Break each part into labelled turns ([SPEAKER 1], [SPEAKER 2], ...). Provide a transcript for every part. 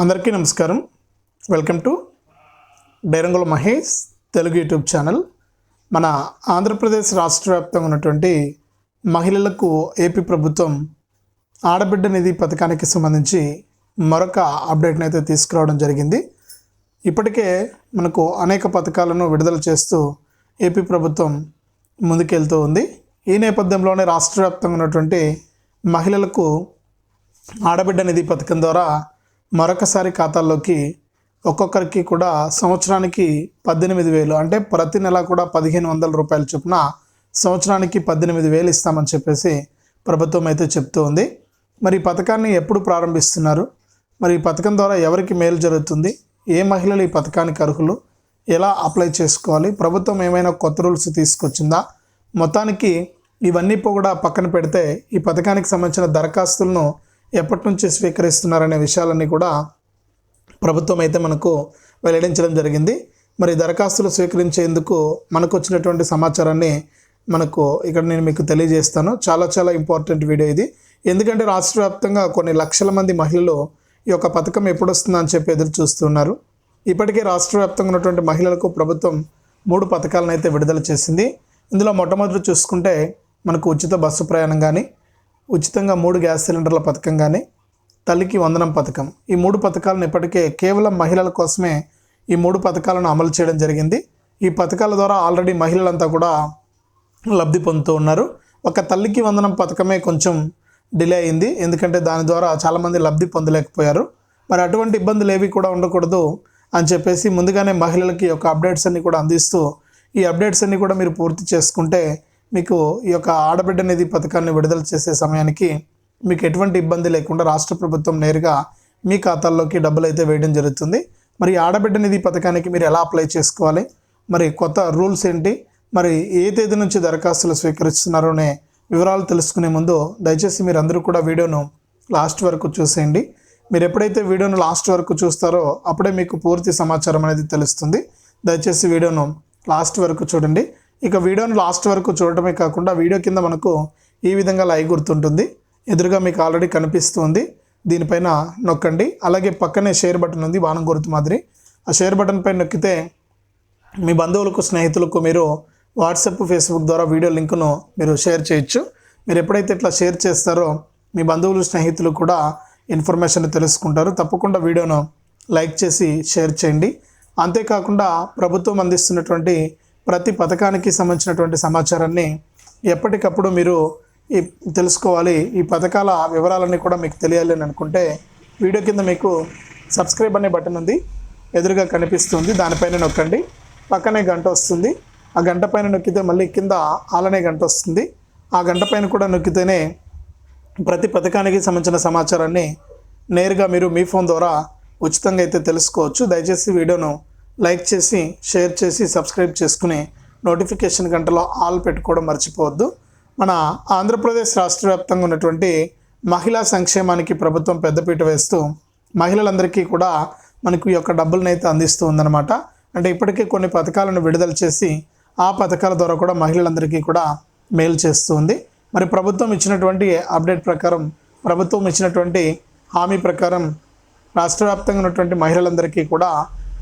[SPEAKER 1] అందరికీ నమస్కారం. Welcome to డైరంగుల మహేష్ తెలుగు యూట్యూబ్ ఛానల్. మన ఆంధ్రప్రదేశ్ రాష్ట్ర వ్యాప్తంగా ఉన్నటువంటి మహిళలకు ఏపీ ప్రభుత్వం ఆడబిడ్డ నిధి పథకానికి సంబంధించి మరొక అప్డేట్ని అయితే తీసుకురావడం జరిగింది. ఇప్పటికే మనకు అనేక పథకాలను విడుదల చేస్తూ ఏపీ ప్రభుత్వం ముందుకెళ్తూ ఉంది. ఈ నేపథ్యంలోనే రాష్ట్ర వ్యాప్తంగా ఉన్నటువంటి మహిళలకు ఆడబిడ్డ నిధి పథకం ద్వారా మరొకసారి ఖాతాల్లోకి ఒక్కొక్కరికి కూడా సంవత్సరానికి పద్దెనిమిది వేలు అంటే ప్రతి నెల కూడా పదిహేను వందల రూపాయల చొప్పున సంవత్సరానికి పద్దెనిమిది వేలు ఇస్తామని చెప్పేసి ప్రభుత్వం అయితే చెప్తూ ఉంది. మరి ఈ పథకాన్ని ఎప్పుడు ప్రారంభిస్తున్నారు? మరి ఈ పథకం ద్వారా ఎవరికి మేలు జరుగుతుంది? ఏ మహిళలు ఈ పథకానికి అర్హులు? ఎలా అప్లై చేసుకోవాలి? ప్రభుత్వం ఏమైనా కొత్త రూల్స్ తీసుకొచ్చిందా? మొత్తానికి ఇవన్నీ కూడా పక్కన పెడితే ఈ పథకానికి సంబంధించిన దరఖాస్తులను ఎప్పటి నుంచి స్వీకరిస్తున్నారనే విషయాలన్నీ కూడా ప్రభుత్వం అయితే మనకు వెల్లడించడం జరిగింది. మరి దరఖాస్తులు స్వీకరించేందుకు మనకు వచ్చినటువంటి సమాచారాన్ని మనకు ఇక్కడ నేను మీకు తెలియజేస్తాను. చాలా చాలా ఇంపార్టెంట్ వీడియో ఇది. ఎందుకంటే రాష్ట్ర వ్యాప్తంగా కొన్ని లక్షల మంది మహిళలు ఈ యొక్క పథకం ఎప్పుడు వస్తుందని చెప్పి ఎదురు చూస్తున్నారు. ఇప్పటికే రాష్ట్ర వ్యాప్తంగా ఉన్నటువంటి మహిళలకు ప్రభుత్వం మూడు పథకాలను అయితే విడుదల చేసింది. ఇందులో మొట్టమొదటి చూసుకుంటే మనకు ఉచిత బస్సు ప్రయాణం కానీ ఉచితంగా మూడు గ్యాస్ సిలిండర్ల పథకం కానీ తల్లికి వందనం పథకం. ఈ మూడు పథకాలను ఇప్పటికే కేవలం మహిళల కోసమే ఈ మూడు పథకాలను అమలు చేయడం జరిగింది. ఈ పథకాల ద్వారా ఆల్రెడీ మహిళలంతా కూడా లబ్ధి పొందుతూ ఉన్నారు. ఒక తల్లికి వందనం పథకమే కొంచెం డిలే అయింది. ఎందుకంటే దాని ద్వారా చాలామంది లబ్ధి పొందలేకపోయారు. మరి అటువంటి ఇబ్బందులు ఏవి కూడా ఉండకూడదు అని చెప్పేసి ముందుగానే మహిళలకి యొక్క అప్డేట్స్ అన్ని కూడా అందిస్తూ ఈ అప్డేట్స్ అన్ని కూడా మీరు పూర్తి చేసుకుంటే మీకు ఈ యొక్క ఆడబిడ్డ నిధి పథకాన్ని విడుదల చేసే సమయానికి మీకు ఎటువంటి ఇబ్బంది లేకుండా రాష్ట్ర ప్రభుత్వం నేరుగా మీ ఖాతాల్లోకి డబ్బులు అయితే వేయడం జరుగుతుంది. మరి ఆడబిడ్డ నిధి పథకానికి మీరు ఎలా అప్లై చేసుకోవాలి? మరి కొత్త రూల్స్ ఏంటి? మరి ఏ తేదీ నుంచి దరఖాస్తులు స్వీకరిస్తున్నారో అనే వివరాలు తెలుసుకునే ముందు దయచేసి మీరు అందరూ కూడా వీడియోను లాస్ట్ వరకు చూసేయండి. మీరు ఎప్పుడైతే వీడియోను లాస్ట్ వరకు చూస్తారో అప్పుడే మీకు పూర్తి సమాచారం అనేది తెలుస్తుంది. దయచేసి వీడియోను లాస్ట్ వరకు చూడండి. ఇక వీడియోను లాస్ట్ వరకు చూడటమే కాకుండా వీడియో కింద మనకు ఈ విధంగా లైక్ గుర్తుంటుంది. ఎదురుగా మీకు ఆల్రెడీ కనిపిస్తుంది. దీనిపైన నొక్కండి. అలాగే పక్కనే షేర్ బటన్ ఉంది. బాణం గుర్తు మాదిరి. ఆ షేర్ బటన్ పైన నొక్కితే మీ బంధువులకు స్నేహితులకు మీరు వాట్సాప్ ఫేస్బుక్ ద్వారా వీడియో లింకును మీరు షేర్ చేయొచ్చు. మీరు ఎప్పుడైతే ఇట్లా షేర్ చేస్తారో మీ బంధువులు స్నేహితులు కూడా ఇన్ఫర్మేషన్ తెలుసుకుంటారు. తప్పకుండా వీడియోను లైక్ చేసి షేర్ చేయండి. అంతేకాకుండా ప్రభుత్వం అందిస్తున్నటువంటి ప్రతి పథకానికి సంబంధించినటువంటి సమాచారాన్ని ఎప్పటికప్పుడు మీరు ఈ తెలుసుకోవాలి. ఈ పథకాల వివరాలన్నీ కూడా మీకు తెలియాలి అని అనుకుంటే వీడియో కింద మీకు సబ్స్క్రైబ్ అనే బటన్ ఉంది. ఎదురుగా కనిపిస్తుంది. దానిపైన నొక్కండి. పక్కనే గంట వస్తుంది. ఆ గంట పైన నొక్కితే మళ్ళీ కింద ఆలనే గంట వస్తుంది. ఆ గంట పైన కూడా నొక్కితేనే ప్రతి పథకానికి సంబంధించిన సమాచారాన్ని నేరుగా మీరు మీ ఫోన్ ద్వారా ఉచితంగా అయితే తెలుసుకోవచ్చు. దయచేసి వీడియోను లైక్ చేసి షేర్ చేసి సబ్స్క్రైబ్ చేసుకుని నోటిఫికేషన్ గంటలో ఆల్ పెట్టుకోవడం మర్చిపోవద్దు. మన ఆంధ్రప్రదేశ్ రాష్ట్ర వ్యాప్తంగా ఉన్నటువంటి మహిళా సంక్షేమానికి ప్రభుత్వం పెద్దపీట వేస్తూ మహిళలందరికీ కూడా మనకు ఈ యొక్క డబ్బులను అయితే అందిస్తూ ఉందన్నమాట. అంటే ఇప్పటికే కొన్ని పథకాలను విడుదల చేసి ఆ పథకాల ద్వారా కూడా మహిళలందరికీ కూడా మేలు చేస్తుంది మరి ప్రభుత్వం ఇచ్చినటువంటి అప్డేట్ ప్రకారం ప్రభుత్వం ఇచ్చినటువంటి హామీ ప్రకారం రాష్ట్ర వ్యాప్తంగా ఉన్నటువంటి మహిళలందరికీ కూడా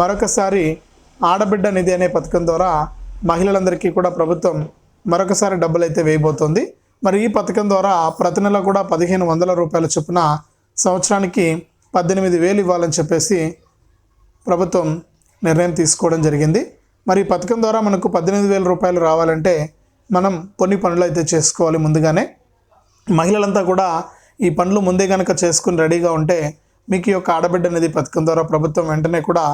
[SPEAKER 1] మరొకసారి ఆడబిడ్డ నిధి అనే పథకం ద్వారా మహిళలందరికీ కూడా ప్రభుత్వం మరొకసారి డబ్బులు అయితే వేయబోతోంది. మరి ఈ పథకం ద్వారా ప్రతి నెల కూడా పదిహేను వందల రూపాయల చొప్పున సంవత్సరానికి పద్దెనిమిది వేలు ఇవ్వాలని చెప్పేసి ప్రభుత్వం నిర్ణయం తీసుకోవడం జరిగింది. మరి ఈ పథకం ద్వారా మనకు పద్దెనిమిది వేల రూపాయలు రావాలంటే మనం కొన్ని పనులు అయితే చేసుకోవాలి ముందుగానే. మహిళలంతా కూడా ఈ పనులు ముందే కనుక చేసుకుని రెడీగా ఉంటే మీకు ఈ యొక్క ఆడబిడ్డ నిధి పథకం ద్వారా ప్రభుత్వం వెంటనే కూడా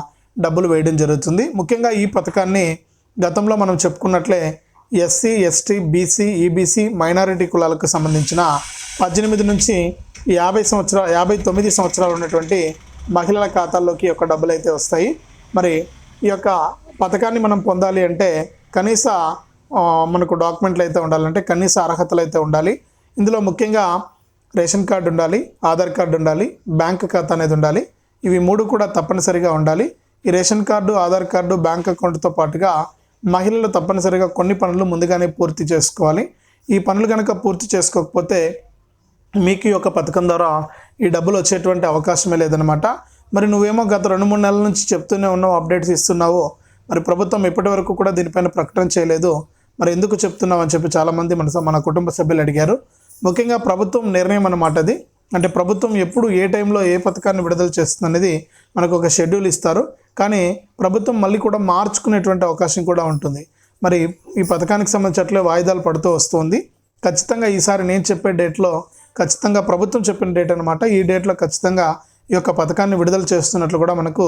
[SPEAKER 1] డబ్బులు వేయడం జరుగుతుంది. ముఖ్యంగా ఈ పథకాన్ని గతంలో మనం చెప్పుకున్నట్లే SC ST BC EBC minority కులాలకు సంబంధించిన పద్దెనిమిది నుంచి యాభై సంవత్సరాలు యాభై తొమ్మిది సంవత్సరాలు ఉన్నటువంటి మహిళల ఖాతాల్లోకి యొక్క డబ్బులు అయితే వస్తాయి. మరి ఈ యొక్క పథకాన్ని మనం పొందాలి అంటే కనీస మనకు డాక్యుమెంట్లు అయితే ఉండాలంటే కనీస అర్హతలు అయితే ఉండాలి. ఇందులో ముఖ్యంగా రేషన్ కార్డు ఉండాలి ఆధార్ కార్డు ఉండాలి బ్యాంక్ ఖాతా అనేది ఉండాలి. ఇవి మూడు కూడా తప్పనిసరిగా ఉండాలి. ఈ ration card Aadhaar card bank అకౌంట్తో పాటుగా మహిళలు తప్పనిసరిగా కొన్ని పనులు ముందుగానే పూర్తి చేసుకోవాలి. ఈ పనులు కనుక పూర్తి చేసుకోకపోతే మీకు ఈ యొక్క పథకం ద్వారా ఈ డబ్బులు వచ్చేటువంటి అవకాశమే లేదనమాట మరి నువ్వేమో గత రెండు మూడు నెలల నుంచి చెప్తూనే ఉన్నావు అప్డేట్స్ ఇస్తున్నావు. మరి ప్రభుత్వం ఇప్పటి వరకు కూడా దీనిపైన ప్రకటన చేయలేదు. మరి ఎందుకు చెప్తున్నావు అని చెప్పి చాలామంది మన మన కుటుంబ సభ్యులు అడిగారు. ముఖ్యంగా ప్రభుత్వం నిర్ణయం అన్నమాట అది. అంటే ప్రభుత్వం ఎప్పుడు ఏ టైంలో ఏ పథకాన్ని విడుదల చేస్తుంది అనేది మనకు ఒక షెడ్యూల్ ఇస్తారు. కానీ ప్రభుత్వం మళ్ళీ కూడా మార్చుకునేటువంటి అవకాశం కూడా ఉంటుంది. మరి ఈ పథకానికి సంబంధించి అట్లే వాయిదాలు పడుతూ వస్తుంది. ఖచ్చితంగా ఈసారి నేను చెప్పే డేట్లో ఖచ్చితంగా ప్రభుత్వం చెప్పిన డేట్ అనమాట ఈ డేట్లో ఖచ్చితంగా ఈ యొక్క పథకాన్ని విడుదల చేస్తున్నట్లు కూడా మనకు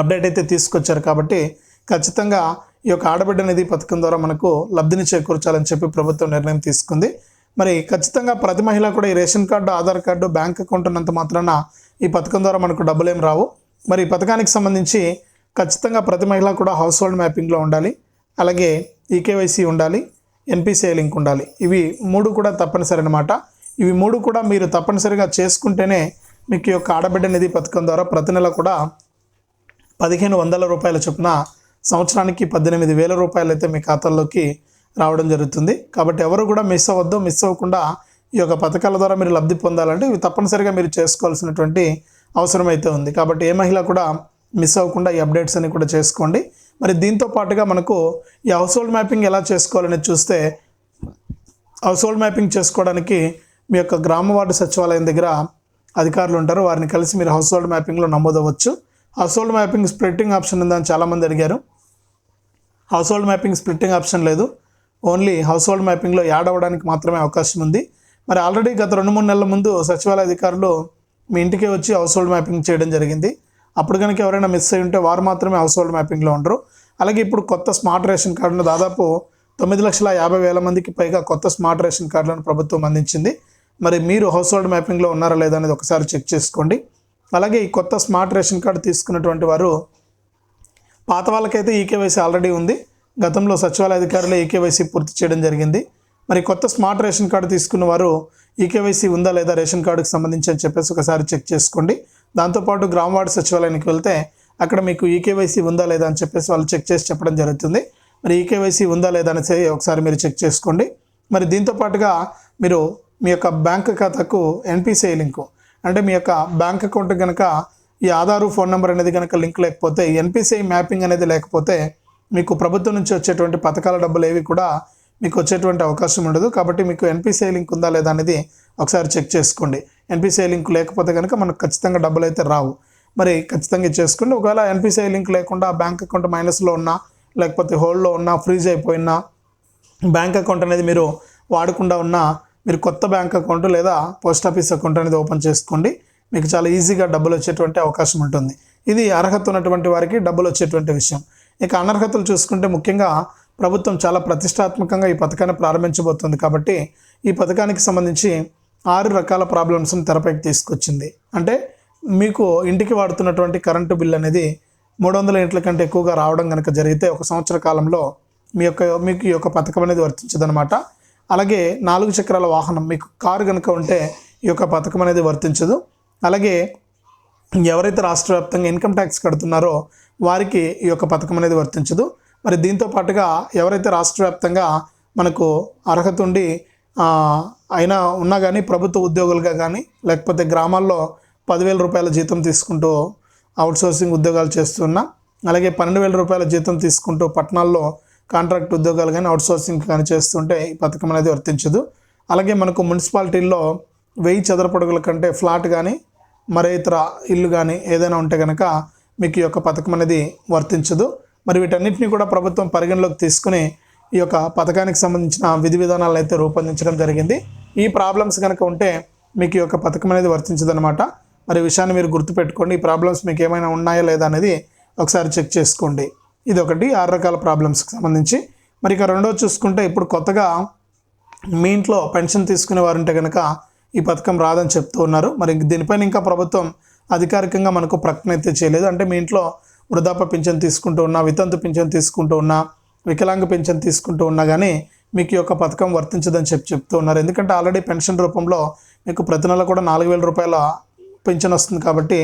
[SPEAKER 1] అప్డేట్ అయితే తీసుకొచ్చారు. కాబట్టి ఖచ్చితంగా ఈ యొక్క ఆడబిడ్డ నిధి పథకం ద్వారా మనకు లబ్ధిని చేకూర్చాలని చెప్పి ప్రభుత్వం నిర్ణయం తీసుకుంది. మరి ఖచ్చితంగా ప్రతి మహిళ కూడా ఈ ration card Aadhaar card bank account ఉన్నంత మాత్రాన ఈ పథకం ద్వారా మనకు డబ్బులు రావు. మరి ఈ పథకానికి సంబంధించి ఖచ్చితంగా ప్రతి మహిళ కూడా హౌస్ హోల్డ్ మ్యాపింగ్లో ఉండాలి. అలాగే ఈకేవైసీ ఉండాలి. ఎన్పిసిఐ లింక్ ఉండాలి. ఇవి మూడు కూడా తప్పనిసరి అనమాట ఇవి మూడు కూడా మీరు తప్పనిసరిగా చేసుకుంటేనే మీకు యొక్క ఆడబిడ్డ నిధి పథకం ద్వారా ప్రతి నెల కూడా పదిహేను వందల రూపాయల చొప్పున సంవత్సరానికి పద్దెనిమిది వేల రూపాయలు అయితే మీ ఖాతాల్లోకి రావడం జరుగుతుంది. కాబట్టి ఎవరు కూడా మిస్ అవ్వద్దు మిస్ అవ్వకుండా ఈ యొక్క పథకాల ద్వారా మీరు లబ్ధి పొందాలంటే ఇవి తప్పనిసరిగా మీరు చేసుకోవాల్సినటువంటి అవసరమైతే ఉంది. కాబట్టి ఏ మహిళ కూడా మిస్ అవ్వకుండా ఈ అప్డేట్స్ అన్ని కూడా చేసుకోండి. మరి దీంతో పాటుగా మనకు ఈ హౌస్ హోల్డ్ మ్యాపింగ్ ఎలా చేసుకోవాలని చూస్తే హౌస్ హోల్డ్ మ్యాపింగ్ చేసుకోవడానికి మీ యొక్క గ్రామ వార్డు సచివాలయం దగ్గర అధికారులు ఉంటారు. వారిని కలిసి మీరు హౌస్ హోల్డ్ మ్యాపింగ్లో నమోదవచ్చు household mapping splitting option ఉందని చాలామంది అడిగారు. Household mapping splitting option లేదు. ఓన్లీ హౌస్ హోల్డ్ మ్యాపింగ్లో యాడ్ అవ్వడానికి మాత్రమే అవకాశం ఉంది. మరి ఆల్రెడీ గత రెండు మూడు నెలల ముందు సచివాలయ అధికారులు మీ ఇంటికే వచ్చి హౌస్ హోల్డ్ మ్యాపింగ్ చేయడం జరిగింది. అప్పుడు కనుక ఎవరైనా మిస్ అయి ఉంటే వారు మాత్రమే హౌస్ హోల్డ్ మ్యాపింగ్లో ఉండరు. అలాగే ఇప్పుడు కొత్త స్మార్ట్ రేషన్ కార్డును దాదాపు తొమ్మిది లక్షల యాభై వేల మందికి పైగా కొత్త స్మార్ట్ రేషన్ కార్డులను ప్రభుత్వం అందించింది. మరి మీరు హౌస్ హోల్డ్ మ్యాపింగ్లో ఉన్నారా లేదా అనేది ఒకసారి చెక్ చేసుకోండి. అలాగే ఈ కొత్త స్మార్ట్ రేషన్ కార్డు తీసుకున్నటువంటి వారు పాత వాళ్ళకైతే ఈకేవైసీ ఆల్రెడీ ఉంది. గతంలో సచివాలయ అధికారులు ఈకేవైసీ పూర్తి చేయడం జరిగింది. మరి కొత్త స్మార్ట్ రేషన్ కార్డు తీసుకున్న వారు ఈకేవైసీ ఉందా లేదా రేషన్ కార్డుకు సంబంధించి అని చెప్పేసి ఒకసారి చెక్ చేసుకోండి. దాంతోపాటు గ్రామ వార్డు సచివాలయానికి వెళ్తే అక్కడ మీకు ఈకేవైసీ ఉందా లేదా అని చెప్పేసి వాళ్ళు చెక్ చేసి చెప్పడం జరుగుతుంది. మరి ఈకేవైసీ ఉందా లేదా అనేసి ఒకసారి మీరు చెక్ చేసుకోండి. మరి దీంతో పాటుగా మీరు మీ యొక్క బ్యాంక్ ఖాతాకు ఎన్పిసిఐ లింకు అంటే మీ యొక్క బ్యాంక్ అకౌంట్ కనుక ఈ ఆధారు ఫోన్ నెంబర్ అనేది కనుక లింక్ లేకపోతే ఎన్పిసిఐ మ్యాపింగ్ అనేది లేకపోతే మీకు ప్రభుత్వం నుంచి వచ్చేటువంటి పథకాల డబ్బులు ఏవి కూడా మీకు వచ్చేటువంటి అవకాశం ఉండదు. కాబట్టి మీకు ఎన్పిసిఐ లింక్ ఉందా లేదా అనేది ఒకసారి చెక్ చేసుకోండి. ఎన్పిసిఐ లింక్ లేకపోతే కనుక మనకు ఖచ్చితంగా డబ్బులు అయితే రావు. మరి ఖచ్చితంగా చేసుకోండి. ఒకవేళ ఎన్పిసిఐ లింక్ లేకుండా బ్యాంక్ అకౌంట్ మైనస్లో ఉన్నా లేకపోతే హోల్డ్లో ఉన్నా ఫ్రీజ్ అయిపోయినా బ్యాంక్ అకౌంట్ అనేది మీరు వాడకుండా ఉన్న మీరు కొత్త బ్యాంక్ అకౌంట్ లేదా పోస్ట్ ఆఫీస్ అకౌంట్ అనేది ఓపెన్ చేసుకోండి. మీకు చాలా ఈజీగా డబ్బులు వచ్చేటువంటి అవకాశం ఉంటుంది. ఇది అర్హత ఉన్నటువంటి వారికి డబ్బులు వచ్చేటువంటి విషయం. ఇక అనర్హతలు చూసుకుంటే ముఖ్యంగా ప్రభుత్వం చాలా ప్రతిష్టాత్మకంగా ఈ పథకాన్ని ప్రారంభించబోతుంది కాబట్టి ఈ పథకానికి సంబంధించి ఆరు రకాల ప్రాబ్లమ్స్ని తెరపైకి తీసుకొచ్చింది. అంటే మీకు ఇంటికి వాడుతున్నటువంటి కరెంటు బిల్ అనేది మూడు వందల ఇంట్ల కంటే ఎక్కువగా రావడం కనుక జరిగితే ఒక సంవత్సర కాలంలో మీ యొక్క మీకు ఈ యొక్క పథకం అనేది వర్తించదనమాట అలాగే నాలుగు చక్రాల వాహనం మీకు కారు కనుక ఉంటే ఈ యొక్క పథకం అనేది వర్తించదు. అలాగే ఎవరైతే రాష్ట్ర వ్యాప్తంగా ఇన్కమ్ ట్యాక్స్ కడుతున్నారో వారికి ఈ యొక్క పథకం అనేది వర్తించదు. మరి దీంతో పాటుగా ఎవరైతే రాష్ట్ర వ్యాప్తంగా మనకు అర్హత ఉండి అయినా ఉన్నా కానీ ప్రభుత్వ ఉద్యోగులుగా కానీ లేకపోతే గ్రామాల్లో పదివేల రూపాయల జీతం తీసుకుంటూ అవుట్సోర్సింగ్ ఉద్యోగాలు చేస్తున్నా అలాగే పన్నెండు వేల రూపాయల జీతం తీసుకుంటూ పట్టణాల్లో కాంట్రాక్ట్ ఉద్యోగాలు కానీ అవుట్సోర్సింగ్ కానీ చేస్తుంటే ఈ పథకం అనేది వర్తించదు. అలాగే మనకు మున్సిపాలిటీల్లో వెయ్యి చదరపడుగుల కంటే ఫ్లాట్ కానీ మరే ఇతర ఇల్లు కానీ ఏదైనా ఉంటే కనుక మీకు ఈ యొక్క పథకం అనేది వర్తించదు. మరి వీటన్నిటిని కూడా ప్రభుత్వం పరిగణలోకి తీసుకుని ఈ యొక్క పథకానికి సంబంధించిన విధి విధానాలు అయితే రూపొందించడం జరిగింది. ఈ ప్రాబ్లమ్స్ కనుక ఉంటే మీకు ఈ యొక్క పథకం అనేది వర్తించదనమాట మరి విషయాన్ని మీరు గుర్తుపెట్టుకోండి. ఈ ప్రాబ్లమ్స్ మీకు ఏమైనా ఉన్నాయా లేదా అనేది ఒకసారి చెక్ చేసుకోండి. ఇది ఒకటి ఆరు రకాల ప్రాబ్లమ్స్కి సంబంధించి. మరి ఇక రెండో చూసుకుంటే ఇప్పుడు కొత్తగా మీ ఇంట్లో పెన్షన్ తీసుకునే వారు ఉంటే కనుక ఈ పథకం రాదని చెప్తూ ఉన్నారు. మరి దీనిపైన ఇంకా ప్రభుత్వం అధికారికంగా మనకు ప్రకటన అయితే చేయలేదు. అంటే మీ ఇంట్లో వృద్ధాప్య పింఛన్ తీసుకుంటూ ఉన్నా వితంతు పింఛన్ తీసుకుంటూ ఉన్నా వికలాంగ పింఛన్ తీసుకుంటూ ఉన్నా కానీ మీకు ఈ యొక్క పథకం వర్తించదని చెప్పి చెప్తూ ఉన్నారు. ఎందుకంటే ఆల్రెడీ పెన్షన్ రూపంలో మీకు ప్రతి నెల కూడా నాలుగు వేల రూపాయల పింఛన్ వస్తుంది కాబట్టి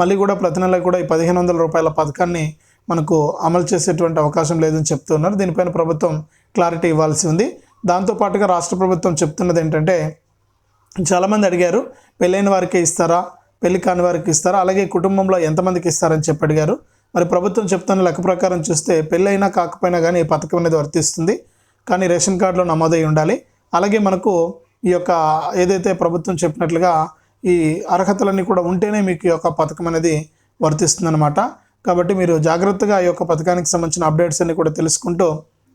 [SPEAKER 1] మళ్ళీ కూడా ప్రతి నెల కూడా ఈ పదిహేను వందల రూపాయల పథకాన్ని మనకు అమలు చేసేటువంటి అవకాశం లేదని చెప్తున్నారు దీనిపైన ప్రభుత్వం క్లారిటీ ఇవ్వాల్సి ఉంది. దాంతోపాటుగా రాష్ట్ర ప్రభుత్వం చెప్తున్నది ఏంటంటే చాలామంది అడిగారు పెళ్ళైన వారికే ఇస్తారా? పెళ్ళి కాని వారికి ఇస్తారా? అలాగే కుటుంబంలో ఎంతమందికి ఇస్తారని చెప్పి అడిగారు. మరి ప్రభుత్వం చెప్తున్న లెక్క ప్రకారం చూస్తే పెళ్ళైనా కాకపోయినా కానీ ఈ పథకం అనేది వర్తిస్తుంది. కానీ రేషన్ కార్డులో నమోదై ఉండాలి. అలాగే మనకు ఈ యొక్క ఏదైతే ప్రభుత్వం చెప్పినట్లుగా ఈ అర్హతలన్నీ కూడా ఉంటేనే మీకు ఈ యొక్క పథకం అనేది వర్తిస్తుందన్నమాట. కాబట్టి మీరు జాగ్రత్తగా ఈ యొక్క పథకానికి సంబంధించిన అప్డేట్స్ అన్ని కూడా తెలుసుకుంటూ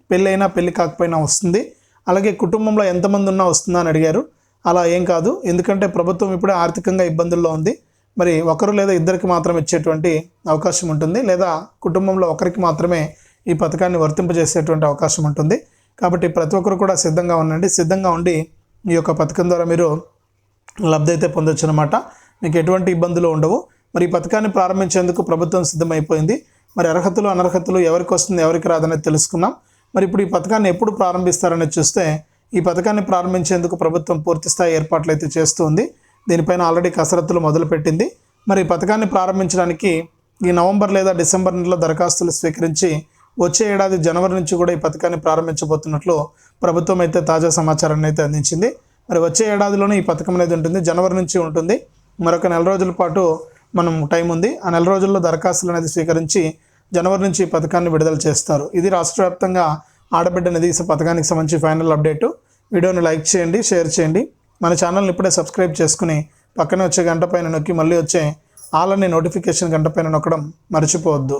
[SPEAKER 1] పెళ్ళైనా పెళ్ళి కాకపోయినా వస్తుంది. అలాగే కుటుంబంలో ఎంతమంది ఉన్నా వస్తుందా అని అడిగారు. అలా ఏం కాదు. ఎందుకంటే ప్రభుత్వం ఇప్పుడే ఆర్థికంగా ఇబ్బందుల్లో ఉంది. మరి ఒకరు లేదా ఇద్దరికి మాత్రం ఇచ్చేటువంటి అవకాశం ఉంటుంది లేదా కుటుంబంలో ఒకరికి మాత్రమే ఈ పథకాన్ని వర్తింపజేసేటువంటి అవకాశం ఉంటుంది. కాబట్టి ప్రతి ఒక్కరు కూడా సిద్ధంగా ఉండండి. సిద్ధంగా ఉండి ఈ యొక్క పథకం ద్వారా మీరు లబ్ధి అయితే పొందొచ్చు అనమాట మీకు ఎటువంటి ఇబ్బందులు ఉండవు. మరి ఈ పథకాన్ని ప్రారంభించేందుకు ప్రభుత్వం సిద్ధమైపోయింది. మరి అర్హతలు అనర్హతలు ఎవరికి వస్తుంది ఎవరికి రాదనేది తెలుసుకున్నాం మరి ఇప్పుడు ఈ పథకాన్ని ఎప్పుడు ప్రారంభిస్తారనేది చూస్తే ఈ పథకాన్ని ప్రారంభించేందుకు ప్రభుత్వం పూర్తిస్థాయి ఏర్పాట్లు అయితే చేస్తుంది దీనిపైన ఆల్రెడీ కసరత్తులు మొదలుపెట్టింది. మరి ఈ పథకాన్ని ప్రారంభించడానికి ఈ నవంబర్ లేదా డిసెంబర్ నెలలో దరఖాస్తులు స్వీకరించి వచ్చే ఏడాది జనవరి నుంచి కూడా ఈ పథకాన్ని ప్రారంభించబోతున్నట్లు ప్రభుత్వం అయితే తాజా సమాచారాన్ని అయితే అందించింది. మరి వచ్చే ఏడాదిలోనే ఈ పథకం అనేది ఉంటుంది. జనవరి నుంచి ఉంటుంది. మరొక నెల రోజుల పాటు మనం టైం ఉంది. ఆ నెల రోజుల్లో దరఖాస్తులు అనేది స్వీకరించి జనవరి నుంచి ఈ పథకాన్ని విడుదల చేస్తారు. ఇది రాష్ట్ర వ్యాప్తంగా ఆడబిడ్డ నిధి పథకానికి సంబంధించి ఫైనల్ అప్డేటు. వీడియోని లైక్ చేయండి షేర్ చేయండి. మన ఛానల్ని ఇప్పుడే సబ్స్క్రైబ్ చేసుకుని పక్కనే వచ్చే గంట పైన నొక్కి మళ్ళీ వచ్చే ఆల్ అనే నోటిఫికేషన్ గంట పైన నొక్కడం మర్చిపోవద్దు.